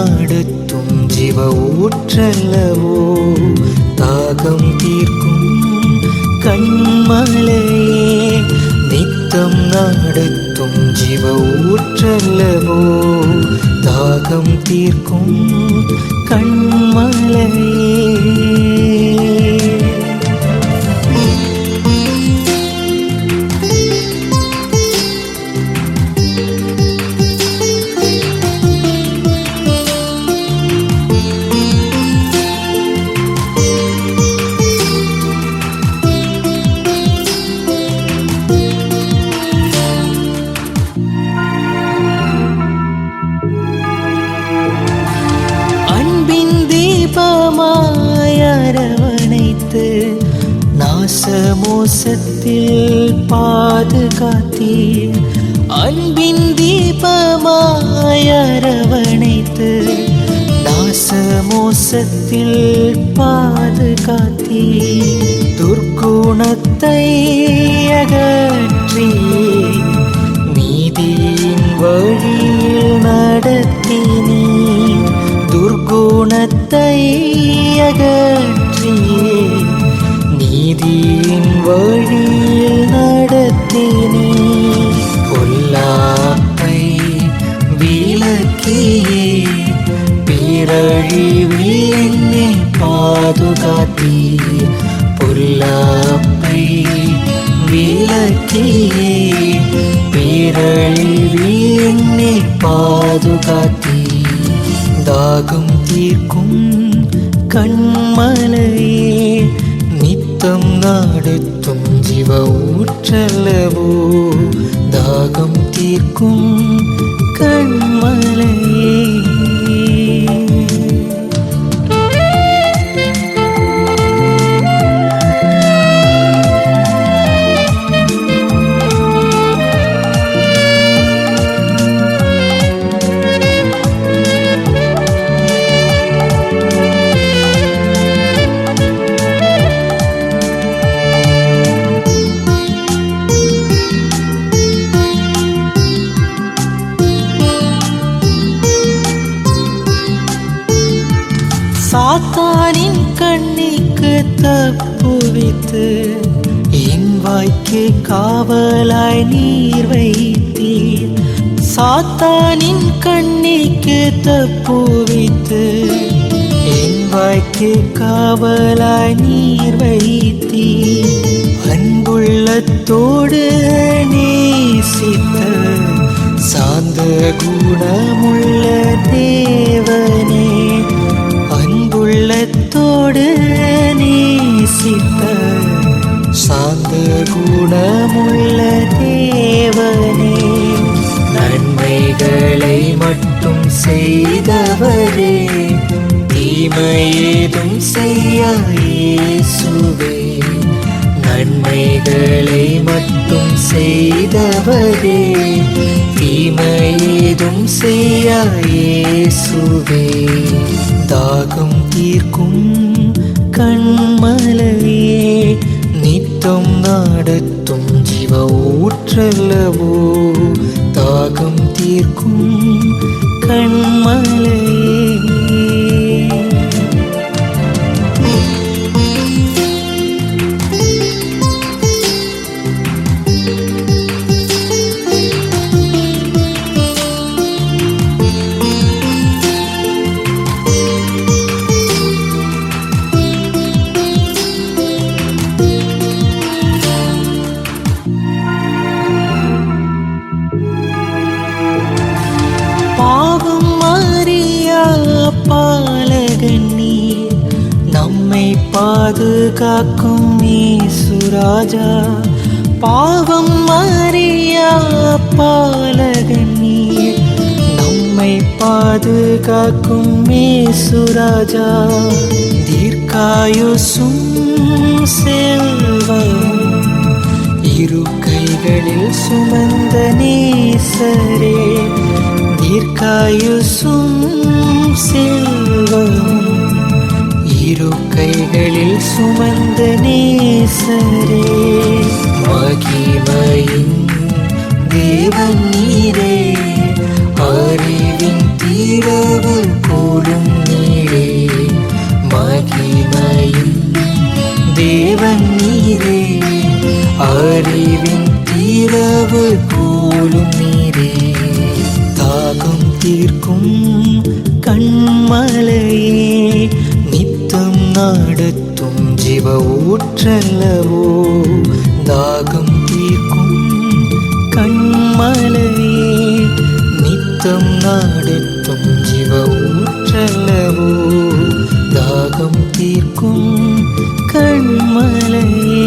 நாடத்தும் ஜீவ ஊற்றல்லவோ தாகம் தீர்க்கும் கண்மலையே நித்தம் நாடத்தும் ஜீவ ஊற்றல்லவோ தாகம் தீர்க்கும் கண்மலையே. நாசமோசத்தில் பாதுகாத்தீர். அன்பின் தீபமாயரவணைத்து அரவணைத்து நாசமோசத்தில் பாதுகாத்தீர். துர்க்குணத்தை அகர் பொல்லாப்பை விலக்கியே பேரழிவில் பாதுகாத்தி. தாகம் தீர்க்கும் கண்மலையே நித்தம் நாடுத்தும் ஜீவ ஊற்றல்லவோ தாகம் தீர்க்கும் கண்மலையே தப்புவித்து என் வாய்க்கு காவலாய் நீர் வைத்தீர். சாத்தானின் கண்ணிக்கு தப்புவித்து என் வாய்க்கு காவலாய் நீர் வைத்தீர். அன்புள்ளத்தோடு நேசித்த சாந்த குணமுள்ள தேவனே. குணமுள்ள தேவனே நன்மைகளை மட்டும் செய்தவரே தீமையேதும் செய்யேசுவே நன்மைகளை மட்டும் செய்தவரே தீமையேதும் செய்யேசுவே தாகம் தீர்க்கும் கண்மலையே நித்தம் நடத்தும் ஜீவ ஊற்றல்லவோ? தாகம் தீர்க்கும் கண்மலையே. பாதுகாக்கும் சுராஜா பாவம் மாறியா பாலகன் நீர் நம்மை பாதுகாக்கும் சுராஜா தீர்க்காயுசும் செல்வம் இரு கைகளில் சுமந்த நீசரே தீர்க்காயுசும் செல்வம் இரு கைகளில் சுமந்த நேசரே. மகிமையின் தேவன் நீரே. அறிவின் தீரவர் கூடும் நீரே. மகிமையின் தேவன் நீரே. அறிவின் தீரவர் போலும் நீரே. தாகம் தீர்க்கும் நடத்தும் ஜீவ ஊற்றல்லவோ தாகம் தீர்க்கும் கண்மலையே நித்தம் நடத்தும் ஜீவ ஊற்றல்லவோ தாகம் தீர்க்கும் கண்மலையே